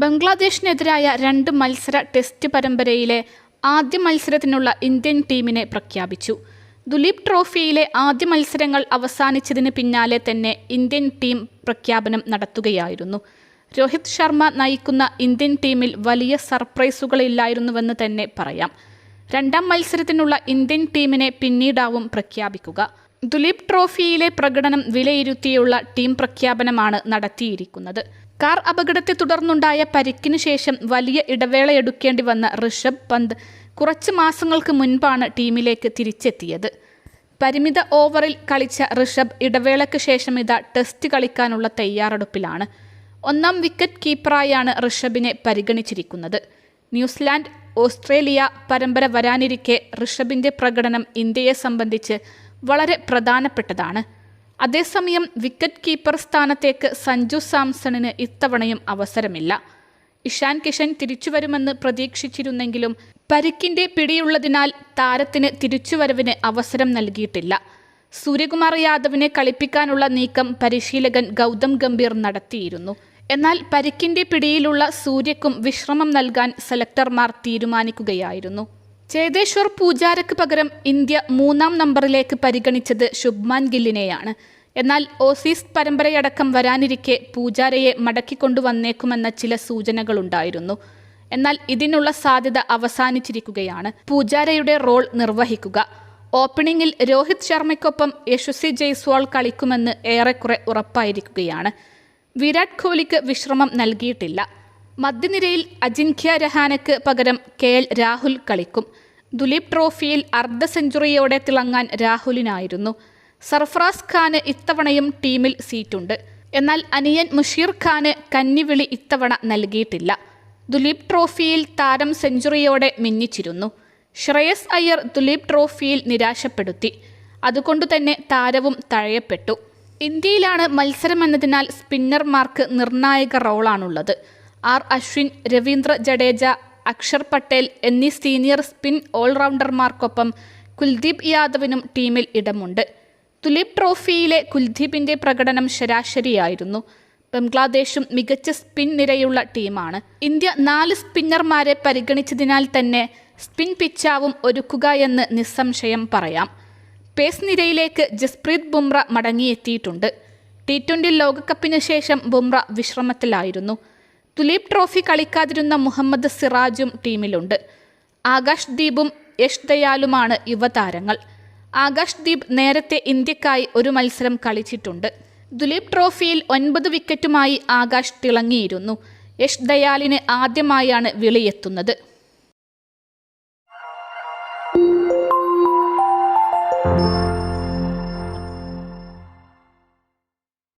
ബംഗ്ലാദേശിനെതിരായ രണ്ട് മത്സര ടെസ്റ്റ് പരമ്പരയിലെ ആദ്യ മത്സരത്തിനുള്ള ഇന്ത്യൻ ടീമിനെ പ്രഖ്യാപിച്ചു. ദുലീപ് ട്രോഫിയിലെ ആദ്യ മത്സരങ്ങൾ അവസാനിച്ചതിന് പിന്നാലെ തന്നെ ഇന്ത്യൻ ടീം പ്രഖ്യാപനം നടത്തുകയായിരുന്നു. രോഹിത് ശർമ്മ നയിക്കുന്ന ഇന്ത്യൻ ടീമിൽ വലിയ സർപ്രൈസുകളില്ലായിരുന്നുവെന്ന് തന്നെ പറയാം. രണ്ടാം മത്സരത്തിനുള്ള ഇന്ത്യൻ ടീമിനെ പിന്നീടാവും പ്രഖ്യാപിക്കുക. ദുലീപ് ട്രോഫിയിലെ പ്രകടനം വിലയിരുത്തിയുള്ള ടീം പ്രഖ്യാപനമാണ് നടത്തിയിരിക്കുന്നത്. കാർ അപകടത്തെ തുടർന്നുണ്ടായ പരിക്കിനു ശേഷം വലിയ ഇടവേള എടുക്കേണ്ടി വന്ന ഋഷഭ് പന്ത് കുറച്ച് മാസങ്ങൾക്ക് മുൻപാണ് ടീമിലേക്ക് തിരിച്ചെത്തിയത്. പരിമിത ഓവറിൽ കളിച്ച ഋഷഭ് ഇടവേളയ്ക്ക് ശേഷം ഇതാ ടെസ്റ്റ് കളിക്കാനുള്ള തയ്യാറെടുപ്പിലാണ്. ഒന്നാം വിക്കറ്റ് കീപ്പറായാണ് ഋഷഭിനെ പരിഗണിച്ചിരിക്കുന്നത്. ന്യൂസിലാൻഡ് ഓസ്ട്രേലിയ പരമ്പര വരാനിരിക്കെ ഋഷഭിന്റെ പ്രകടനം ഇന്ത്യയെ സംബന്ധിച്ച് വളരെ പ്രധാനപ്പെട്ടതാണ്. അതേസമയം വിക്കറ്റ് കീപ്പർ സ്ഥാനത്തേക്ക് സഞ്ജു സാംസണിന് ഇത്തവണയും അവസരമില്ല. ഇഷാൻ കിഷൻ തിരിച്ചുവരുമെന്ന് പ്രതീക്ഷിച്ചിരുന്നെങ്കിലും പരിക്കിന്റെ പിടിയുള്ളതിനാൽ താരത്തിന് തിരിച്ചുവരവിന് അവസരം നൽകിയിട്ടില്ല. സൂര്യകുമാർ യാദവിനെ കളിപ്പിക്കാനുള്ള നീക്കം പരിശീലകൻ ഗൗതം ഗംഭീർ നടത്തിയിരുന്നു. എന്നാൽ പരിക്കിന്റെ പിടിയിലുള്ള സൂര്യക്കും വിശ്രമം നൽകാൻ സെലക്ടർമാർ തീരുമാനിക്കുകയായിരുന്നു. ചേതേശ്വർ പൂജാരയ്ക്ക് പകരം ഇന്ത്യ മൂന്നാം നമ്പറിലേക്ക് പരിഗണിച്ചത് ശുഭ്മാൻ ഗില്ലിനെയാണ്. എന്നാൽ ഓസീസ് പരമ്പരയടക്കം വരാനിരിക്കെ പൂജാരയെ മടക്കിക്കൊണ്ടുവന്നേക്കുമെന്ന ചില സൂചനകളുണ്ടായിരുന്നു. എന്നാൽ ഇതിനുള്ള സാധ്യത അവസാനിച്ചിരിക്കുകയാണ്. പൂജാരയുടെ റോൾ നിർവഹിക്കുക. ഓപ്പണിംഗിൽ രോഹിത് ശർമ്മയ്ക്കൊപ്പം യശസ്വി ജയ്സ്വാൾ കളിക്കുമെന്ന് ഏറെക്കുറെ ഉറപ്പായിരിക്കുകയാണ്. വിരാട് കോഹ്ലിക്ക് വിശ്രമം നൽകിയിട്ടില്ല. മധ്യനിരയിൽ അജിൻഖ്യ രഹാനയ്ക്ക് പകരം കെ എൽ രാഹുൽ കളിക്കും. ദുലീപ് ട്രോഫിയിൽ അർദ്ധ സെഞ്ചുറിയോടെ തിളങ്ങാൻ രാഹുലിനായിരുന്നു. സർഫറാസ് ഖാന് ഇത്തവണയും ടീമിൽ സീറ്റുണ്ട്. എന്നാൽ അനിയൻ മുഷീർ ഖാന് കന്നിവിളി ഇത്തവണ നൽകിയിട്ടില്ല. ദുലീപ് ട്രോഫിയിൽ താരം സെഞ്ചുറിയോടെ മിന്നിച്ചിരുന്നു. ശ്രേയസ് അയ്യർ ദുലീപ് ട്രോഫിയിൽ നിരാശപ്പെടുത്തി. അതുകൊണ്ടുതന്നെ താരവും തഴയപ്പെട്ടു. ഇന്ത്യയിലാണ് മത്സരമെന്നതിനാൽ സ്പിന്നർമാർക്ക് നിർണായക റോളാണുള്ളത്. ആർ അശ്വിൻ രവീന്ദ്ര ജഡേജ അക്ഷർ പട്ടേൽ എന്നീ സീനിയർ സ്പിൻ ഓൾറൗണ്ടർമാർക്കൊപ്പം കുൽദീപ് യാദവിനും ടീമിൽ ഇടമുണ്ട്. തുലീപ് ട്രോഫിയിലെ കുൽദീപിന്റെ പ്രകടനം ശരാശരിയായിരുന്നു. ബംഗ്ലാദേശും മികച്ച സ്പിൻ നിരയുള്ള ടീമാണ്. ഇന്ത്യ നാല് സ്പിന്നർമാരെ പരിഗണിച്ചതിനാൽ തന്നെ സ്പിൻ പിച്ചാവും ഒരുക്കുക എന്ന് നിസ്സംശയം പറയാം. പേസ് നിരയിലേക്ക് ജസ്പ്രീത് ബുംറ മടങ്ങിയെത്തിയിട്ടുണ്ട്. ടി ട്വന്റി ലോകകപ്പിന് ശേഷം ബുംറ വിശ്രമത്തിലായിരുന്നു. തുലീപ് ട്രോഫി കളിക്കാതിരുന്ന മുഹമ്മദ് സിറാജും ടീമിലുണ്ട്. ആകാശ് ദീപും യഷ് ദയാലുമാണ് യുവതാരങ്ങൾ. ആകാശ് ദീപ് നേരത്തെ ഇന്ത്യക്കായി ഒരു മത്സരം കളിച്ചിട്ടുണ്ട്. ദുലീപ് ട്രോഫിയിൽ ഒൻപത് വിക്കറ്റുമായി ആകാശ് തിളങ്ങിയിരുന്നു. യഷ് ദയാലിന് ആദ്യമായാണ് വിളിയെത്തുന്നത്.